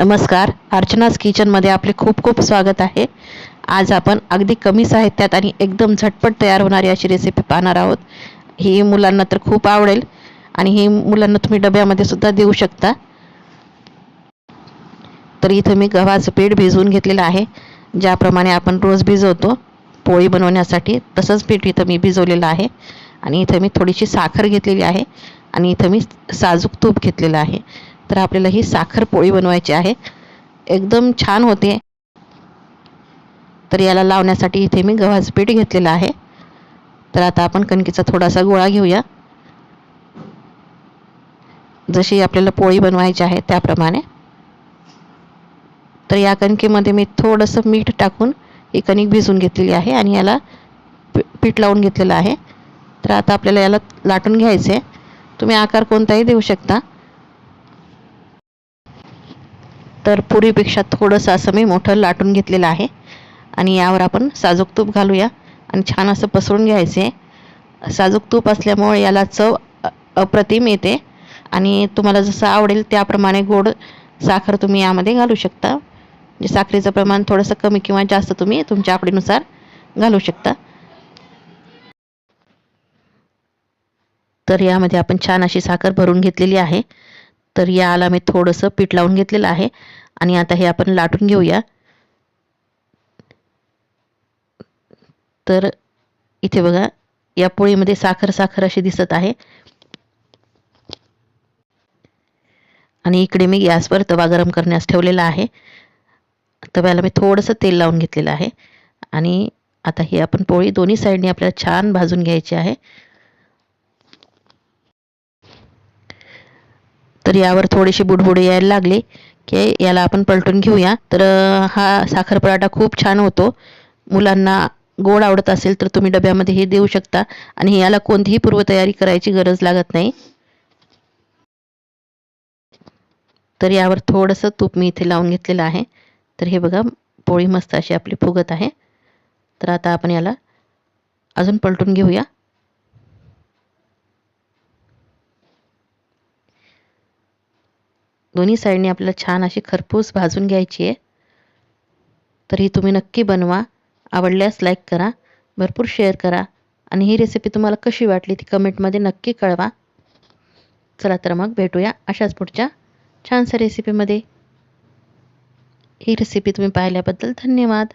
नमस्कार. अर्चनाज किचनमध्ये आपले खूप खूप स्वागत आहे. आज आपण अगदी कमी साहित्यात आणि एकदम झटपट तयार होणारी अशी रेसिपी पाहणार आहोत. ही मुलांना तर खूप आवडेल आणि ही मुलांना तुम्ही डब्यामध्ये सुद्धा देऊ शकता. तर इथं मी गव्हाचं पीठ भिजवून घेतलेलं आहे. ज्याप्रमाणे आपण रोज भिजवतो पोळी बनवण्यासाठी तसंच पीठ इथं मी भिजवलेलं आहे. आणि इथं मी थोडीशी साखर घेतलेली आहे आणि इथं मी साजूक तूप घेतलेलं आहे. तर आपल्याला ही साखर पोळी बनवायची आहे. एकदम छान होते. तर याला लावण्यासाठी इथे मी गव्हाचं पीठ घेतलेलं आहे. तर आता आपण कणकीचा थोडासा गोळा घेऊया. जशी आपल्याला पोळी बनवायची आहे त्याप्रमाणे. तर या कणकेमध्ये मी थोडंसं मीठ टाकून ही कणिक भिजवून घेतलेली आहे आणि याला पीठ लावून घेतलेलं आहे. तर आता आपल्याला याला लाटून घ्यायचं आहे तुम्ही आकार कोणताही देऊ शकता. तर पुरीपेक्षा थोडंसं असं मी मोठं लाटून घेतलेलं आहे. आणि यावर आपण साजूक तूप घालूया. आणि छान असं पसरून घ्यायचे. साजूक तूप असल्यामुळे याला चव अप्रतिम येते. आणि तुम्हाला जसं आवडेल त्याप्रमाणे गोड साखर तुम्ही यामध्ये घालू शकता. म्हणजे साखरेचं प्रमाण थोडंसं कमी किंवा जास्त तुम्ही तुमच्या आवडीनुसार घालू शकता. तर यामध्ये आपण छान अशी साखर भरून घेतलेली आहे. तर याला मी थोडंसं पीठ लावून घेतलेलं आहे. आणि आता हे आपण लाटून घेऊया. तर इथे बघा या पोळीमध्ये साखर साखर अशी दिसत आहे. आणि इकडे मी गॅसवर तवा गरम करण्यास ठेवलेला आहे. तव्याला मी थोडंसं तेल लावून घेतलेलं आहे. आणि आता ही आपण पोळी दोन्ही साईडने आपल्याला छान भाजून घ्यायची आहे. तर यावर थोडीशी बुडबुडे यायला लागली की याला आपण पलटून घेऊया. तर हा साखर पराठा खूप छान होतो. मुलांना गोड आवडत असेल तर तुम्ही डब्यामध्ये हे देऊ शकता. आणि याला कोणतीही पूर्वतयारी करायची गरज लागत नाही. तर यावर थोडंसं तूप मी इथे लावून घेतलेलं आहे. तर हे बघा पोळी मस्त अशी आपली फुगत आहे. तर आता आपण याला अजून पलटून घेऊया. दोन्ही साईडने आपल्याला छान अशी खरपूस भाजून घ्यायची आहे. तर ही तुम्ही नक्की बनवा. आवडल्यास लाईक करा भरपूर शेअर करा आणि ही रेसिपी तुम्हाला कशी वाटली ती कमेंटमध्ये नक्की कळवा. चला तर मग भेटूया अशाच पुढच्या छानसा रेसिपीमध्ये ही रेसिपी तुम्ही पाहिल्याबद्दल धन्यवाद.